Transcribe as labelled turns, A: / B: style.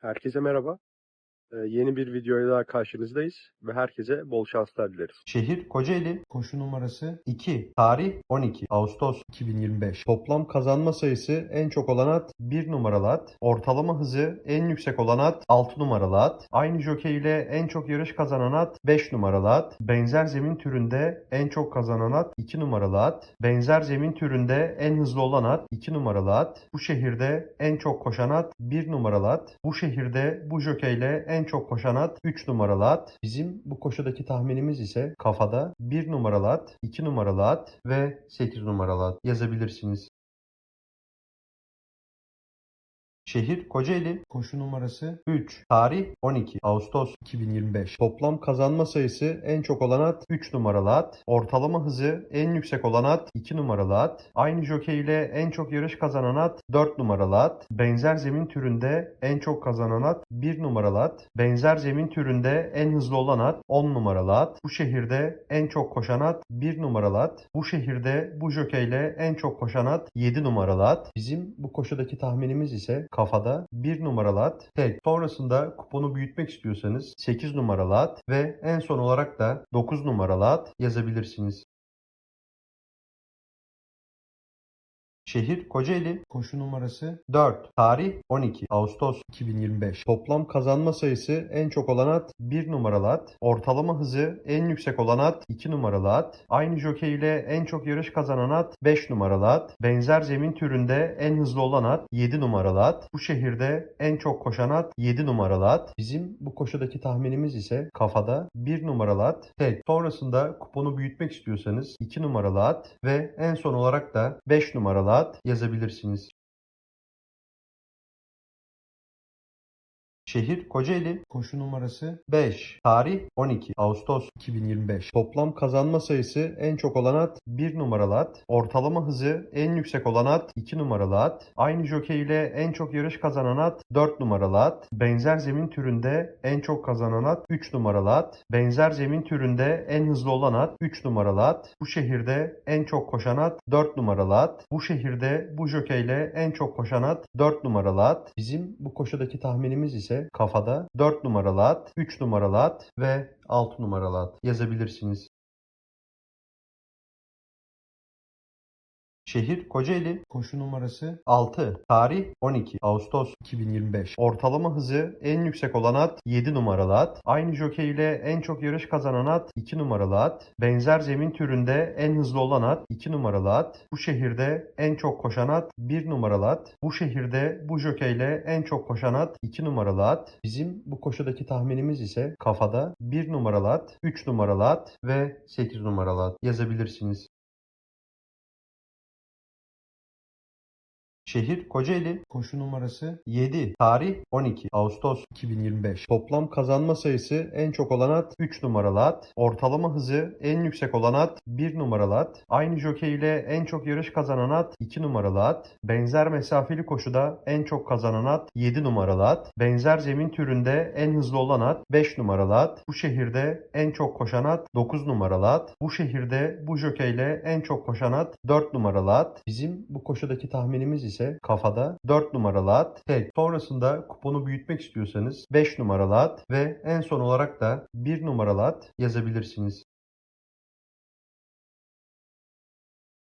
A: Herkese merhaba. Ee, yeni bir videoya daha karşınızdayız ve herkese bol şanslar dileriz.
B: Şehir Kocaeli. Koşu numarası 2. Tarih 12 Ağustos 2025. Toplam kazanma sayısı en çok olan at 1 numaralı at. Ortalama hızı en yüksek olan at 6 numaralı at. Aynı jokey ile en çok yarış kazanan at 5 numaralı at. Benzer zemin türünde en çok kazanan at 2 numaralı at. Benzer zemin türünde en hızlı olan at 2 numaralı at. Bu şehirde en çok koşan at 1 numaralı at. Bu şehirde bu jokeyle en çok koşan at 3 numaralı at. Bizim bu koşudaki tahminimiz ise kafada 1 numaralı at, 2 numaralı at ve 8 numaralı at yazabilirsiniz. Şehir Kocaeli. Koşu numarası 3. Tarih 12 Ağustos 2025. Toplam kazanma sayısı en çok olan at 3 numaralı at. Ortalama hızı en yüksek olan at 2 numaralı at. Aynı jokey ile en çok yarış kazanan at 4 numaralı at. Benzer zemin türünde en çok kazanan at 1 numaralı at. Benzer zemin türünde en hızlı olan at 10 numaralı at. Bu şehirde en çok koşan at 1 numaralı at. Bu şehirde bu jokeyle en çok koşan at 7 numaralı at. Bizim bu koşudaki tahminimiz ise kafada 1 numaralı at tek. Sonrasında kuponu büyütmek istiyorsanız 8 numaralı at ve en son olarak da 9 numaralı at yazabilirsiniz. Şehir Kocaeli. Koşu numarası 4. Tarih 12 Ağustos 2025. Toplam kazanma sayısı en çok olan at 1 numaralı at. Ortalama hızı en yüksek olan at 2 numaralı at. Aynı jokey ile en çok yarış kazanan at 5 numaralı at. Benzer zemin türünde en hızlı olan at 7 numaralı at. Bu şehirde en çok koşan at 7 numaralı at. Bizim bu koşudaki tahminimiz ise kafada 1 numaralı at tek. Sonrasında kuponu büyütmek istiyorsanız 2 numaralı at ve en son olarak da 5 numaralı at yazabilirsiniz. Şehir Kocaeli. Koşu numarası 5. Tarih 12 Ağustos 2025. Toplam kazanma sayısı en çok olan at 1 numaralı at. Ortalama hızı en yüksek olan at 2 numaralı at. Aynı jokey ile en çok yarış kazanan at 4 numaralı at. Benzer zemin türünde en çok kazanan at 3 numaralı at. Benzer zemin türünde en hızlı olan at 3 numaralı at. Bu şehirde en çok koşan at 4 numaralı at. Bu şehirde bu jokeyle en çok koşan at 4 numaralı at. Bizim bu koşudaki tahminimiz ise kafada 4 numaralı at, 3 numaralı at ve 6 numaralı at yazabilirsiniz. Şehir Kocaeli. Koşu numarası 6. Tarih 12 Ağustos 2025. Ortalama hızı en yüksek olan at 7 numaralı at. Aynı jokey ile en çok yarış kazanan at 2 numaralı at. Benzer zemin türünde en hızlı olan at 2 numaralı at. Bu şehirde en çok koşan at 1 numaralı at. Bu şehirde bu jokeyle en çok koşan at 2 numaralı at. Bizim bu koşudaki tahminimiz ise kafada 1 numaralı at, 3 numaralı at ve 8 numaralı at yazabilirsiniz. Şehir Kocaeli. Koşu numarası 7. Tarih 12 Ağustos 2025. Toplam kazanma sayısı en çok olan at 3 numaralı at. Ortalama hızı en yüksek olan at 1 numaralı at. Aynı jokey ile en çok yarış kazanan at 2 numaralı at. Benzer mesafeli koşuda en çok kazanan at 7 numaralı at. Benzer zemin türünde en hızlı olan at 5 numaralı at. Bu şehirde en çok koşan at 9 numaralı at. Bu şehirde bu jokeyle en çok koşan at 4 numaralı at. Bizim bu koşudaki tahminimiz ise kafada 4 numaralı at tek. Sonrasında kuponu büyütmek istiyorsanız 5 numaralı at ve en son olarak da 1 numaralı at yazabilirsiniz.